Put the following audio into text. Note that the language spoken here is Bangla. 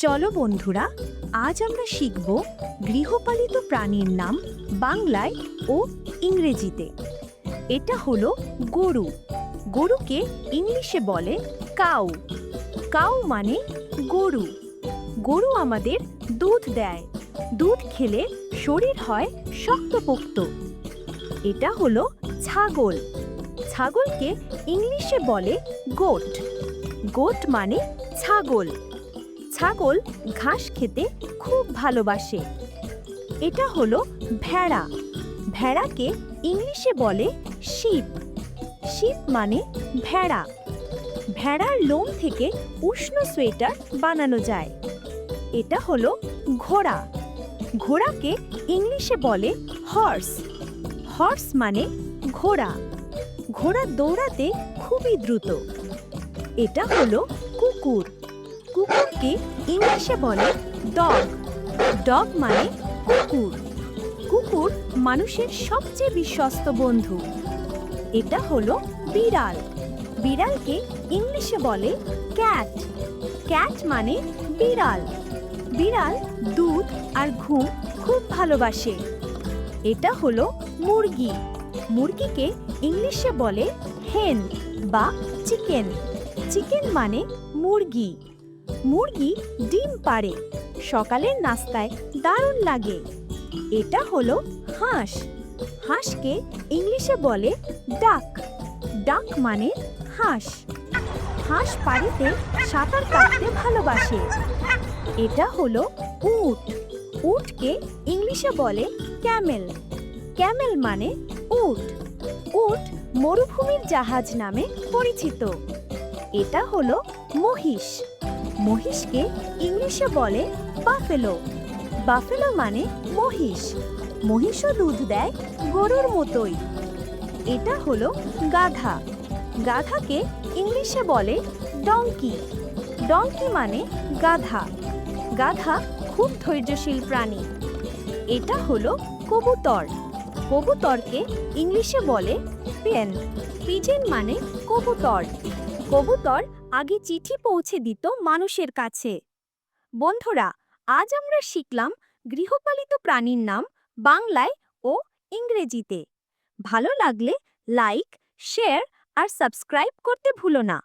চলো বন্ধুরা, আজ আমরা শিখব গৃহপালিত প্রাণীর নাম বাংলায় ও ইংরেজিতে। এটা হলো গরু। গরুকে ইংলিশে বলে কাউ। কাউ মানে গরু। গরু আমাদের দুধ দেয়। দুধ খেলে শরীর হয় শক্তপোক্ত। এটা হলো ছাগল। ছাগলকে ইংলিশে বলে গোট। গোট মানে ছাগল। ছাগল ঘাস খেতে খুব ভালোবাসে। এটা হলো ভেড়া। ভেড়াকে ইংলিশে বলে শিপ। শিপ মানে ভেড়া। ভেড়ার লোম থেকে উষ্ণ সোয়েটার বানানো যায়। এটা হলো ঘোড়া। ঘোড়াকে ইংলিশে বলে হর্স। হর্স মানে ঘোড়া। ঘোড়া দৌড়াতে খুবই দ্রুত। এটা হলো কুকুর। কুকুরকে ইংলিশে বলে ডগ। ডগ মানে কুকুর। কুকুর মানুষের সবচেয়ে বিশ্বস্ত বন্ধু। এটা হলো বিড়াল। বিড়ালকে ইংলিশে বলে ক্যাট। ক্যাট মানে বিড়াল। বিড়াল দুধ আর ঘুম খুব ভালোবাসে। এটা হলো মুরগি। মুরগিকে ইংলিশে বলে হেন বা চিকেন। চিকেন মানে মুরগি। মুরগি ডিম পাড়ে। সকালের নাস্তায় দারুণ লাগে। এটা হলো হাঁস। হাঁসকে ইংলিশে বলে ডাক। ডাক মানে হাঁস। হাঁস পানিতে সাঁতার কাটতে ভালোবাসে। এটা হলো উট। উটকে ইংলিশে বলে ক্যামেল। ক্যামেল মানে উট। উট মরুভূমির জাহাজ নামে পরিচিত। এটা হলো মহিষ। মহিষকে ইংলিশে বলে বাফেলো বাফেলো মানে মহিষ। মহিষও দুধ দেয় গরুর মতোই। এটা হলো গাধা। গাধাকে ইংলিশে বলে ডঙ্কি ডঙ্কি মানে গাধা। গাধা খুব ধৈর্যশীল প্রাণী। এটা হলো কবুতর। কবুতরকে ইংলিশে বলে পেন। পিজেন মানে কবুতর। কবুতর আগে চিঠি পৌঁছে দিত মানুষের কাছে। বন্ধুরা, আজ আমরা শিখলাম গৃহপালিত প্রাণীর নাম বাংলায় ও ইংরেজিতে। ভালো লাগলে লাইক শেয়ার আর সাবস্ক্রাইব করতে ভুলো না।